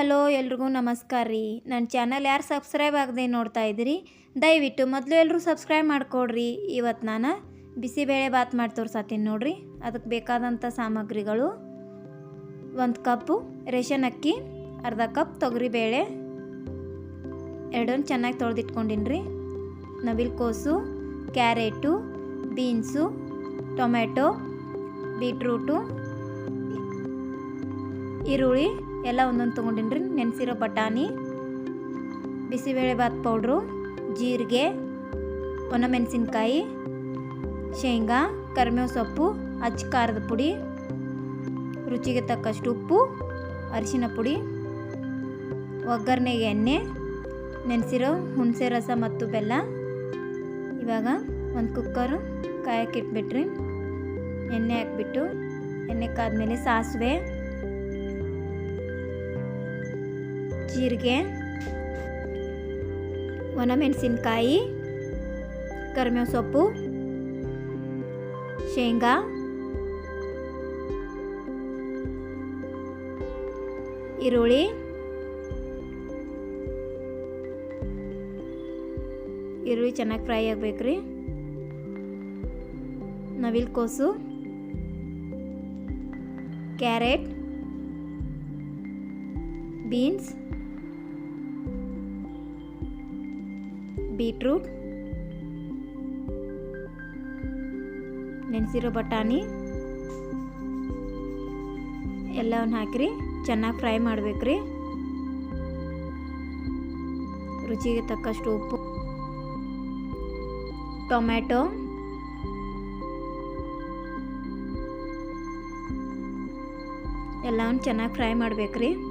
Hello ಎಲ್ರಿಗೂ ನಮಸ್ಕಾರ ರೀ. ನನ್ನ ಚಾನಲ್ ಯಾರು ಸಬ್ಸ್ಕ್ರೈಬ್ ಆಗದೆ ನೋಡ್ತಾ ಇದ್ದೀರಿ, ದಯವಿಟ್ಟು ಮೊದಲು ಎಲ್ಲರೂ ಸಬ್ಸ್ಕ್ರೈಬ್ ಮಾಡಿಕೊಡ್ರಿ. ಇವತ್ತು ನಾನು ಬಿಸಿಬೇಳೆ ಬಾತ್ ಮಾಡಿ ತೋರ್ಸತ್ತೀನಿ ನೋಡ್ರಿ. ಅದಕ್ಕೆ ಬೇಕಾದಂಥ ಸಾಮಗ್ರಿಗಳು ಒಂದು ಕಪ್ಪು ರೇಷನ್ ಅಕ್ಕಿ, ಅರ್ಧ ಕಪ್ ತೊಗರಿಬೇಳೆ ಎರಡನ್ನು ಚೆನ್ನಾಗಿ ತೊಳೆದಿಟ್ಕೊಂಡಿನ್ರಿ. ನವಿಲ್ಕೋಸು ಕ್ಯಾರೆಟು, ಬೀನ್ಸು ಟೊಮೆಟೊ ಬೀಟ್ರೂಟು, ಈರುಳ್ಳಿ ಎಲ್ಲ ಒಂದೊಂದು ತೊಗೊಂಡಿನಿ ರೀ ನೆನೆಸಿರೋ ಬಟಾಣಿ ಬಿಸಿಬೇಳೆ ಬಾತ್ ಪೌಡ್ರು, ಜೀರಿಗೆ, ಒಣಮೆಣಸಿನ್ಕಾಯಿ, ಶೇಂಗಾ ಕರಿಬೇವು ಸೊಪ್ಪು, ಅಚ್ಚ ಖಾರದ ಪುಡಿ, ರುಚಿಗೆ ತಕ್ಕಷ್ಟು ಉಪ್ಪು, ಅರಿಶಿನ ಪುಡಿ, ಒಗ್ಗರಣೆಗೆ ಎಣ್ಣೆ, ನೆನೆಸಿರೋ ಹುಣಸೆ ರಸ ಮತ್ತು ಬೆಲ್ಲ. ಇವಾಗ ಒಂದು ಕುಕ್ಕರು ಕಾಯಕ್ಕಿಟ್ಬಿಟ್ರಿ ಎಣ್ಣೆ ಹಾಕ್ಬಿಟ್ಟು ಎಣ್ಣೆ ಕಾದ್ಮೇಲೆ ಸಾಸಿವೆ ಜೀರಿಗೆ ಒಣಮೆಣಸಿನ್ಕಾಯಿ ಕರ್ಮೇವ್ ಸೊಪ್ಪು ಶೇಂಗಾ ಈರುಳ್ಳಿ ಈರುಳ್ಳಿ ಚೆನ್ನಾಗಿ ಫ್ರೈ ಆಗಬೇಕ್ರಿ. ನವಿಲ್ ಕೋಸು ಕ್ಯಾರೆಟ್ ಬೀನ್ಸ್. ಬೀಟ್ರೂಟ್. ನೆನೆಸಿರೋ ಬಟಾಣಿ. ಎಲ್ಲವನ್ನು ಹಾಕಿರಿ, ಚೆನ್ನಾಗಿ ಫ್ರೈ ಮಾಡ್ಬೇಕ್ರಿ. ರುಚಿಗೆ ತಕ್ಕಷ್ಟು ಉಪ್ಪು. ಟೊಮ್ಯಾಟೊ. ಎಲ್ಲವನ್ನು ಚೆನ್ನಾಗಿ ಫ್ರೈ ಮಾಡ್ಬೇಕ್ರಿ.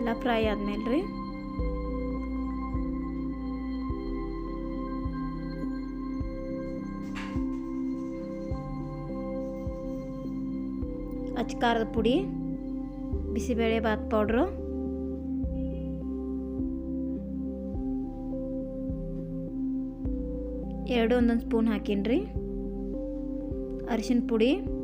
ಎಲ್ಲ ಫ್ರೈ ಆದ್ಮೇಲೆ ರೀ. ಅಚ್ಚ ಖಾರದ ಪುಡಿ, ಬಿಸಿಬೇಳೆ ಬಾತ್ ಪೌಡ್ರು. ಎರಡು ಒಂದೊಂದು ಸ್ಪೂನ್ ಹಾಕೀನಿ ಅರಿಶಿನ ಪುಡಿ.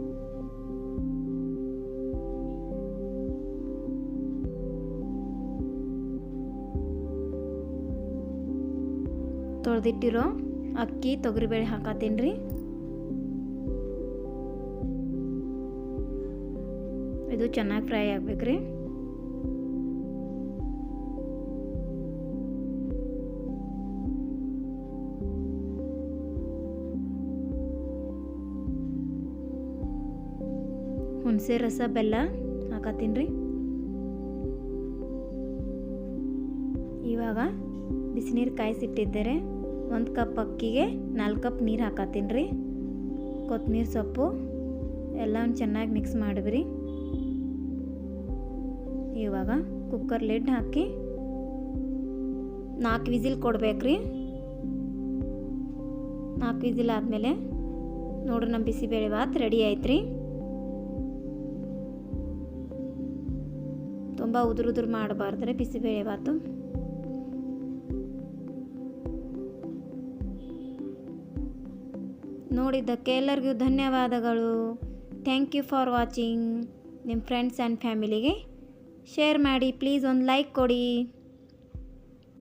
ತೊಳೆದಿಟ್ಟಿರೋ ಅಕ್ಕಿ ತೊಗರಿಬೇಳೆ ಹಾಕತ್ತೀನಿ ರೀ. ಇದು ಚೆನ್ನಾಗಿ ಫ್ರೈ ಆಗ್ಬೇಕ್ರಿ ಹುಣಸೆ ರಸ ಬೆಲ್ಲ ಹಾಕತ್ತೀನಿ ರೀ. ಇವಾಗ ಬಿಸಿನೀರು ಕಾಯಿಸಿಟ್ಟಿದ್ದರೆ ಒಂದು ಕಪ್ ಅಕ್ಕಿಗೆ ನಾಲ್ಕು ಕಪ್ ನೀರು ಹಾಕತ್ತೀನಿ ರೀ. ಕೊತ್ತಂಬರಿ ಸೊಪ್ಪು ಎಲ್ಲವನ್ನು ಚೆನ್ನಾಗಿ ಮಿಕ್ಸ್ ಮಾಡಿಬಿರಿ ಇವಾಗ ಕುಕ್ಕರ್ ಲಿಡ್ ಹಾಕಿ ನಾಲ್ಕು ವಿಸಿಲ್ ಕೊಡ್ಬೇಕ್ರಿ. ನಾಲ್ಕು ವಿಸಿಲ್ ಆದಮೇಲೆ ನೋಡ್ರಿ ನಮ್ಮ ಬಿಸಿಬೇಳೆ ಭಾತ್ ರೆಡಿ ಆಯ್ತು ತುಂಬ ಉದುರು ಉದುರು ಮಾಡಬಾರ್ದ್ರೆ ಬಿಸಿಬೇಳೆ ಭಾತು. ನೋಡಿದ್ದಕ್ಕೆ ಎಲ್ಲರಿಗೂ ಧನ್ಯವಾದಗಳು. ಥ್ಯಾಂಕ್ ಯು ಫಾರ್ ವಾಚಿಂಗ್ ನಿಮ್ಮ ಫ್ರೆಂಡ್ಸ್ ಆ್ಯಂಡ್ ಫ್ಯಾಮಿಲಿಗೆ ಶೇರ್ ಮಾಡಿ. ಪ್ಲೀಸ್ ಒಂದು ಲೈಕ್ ಕೊಡಿ.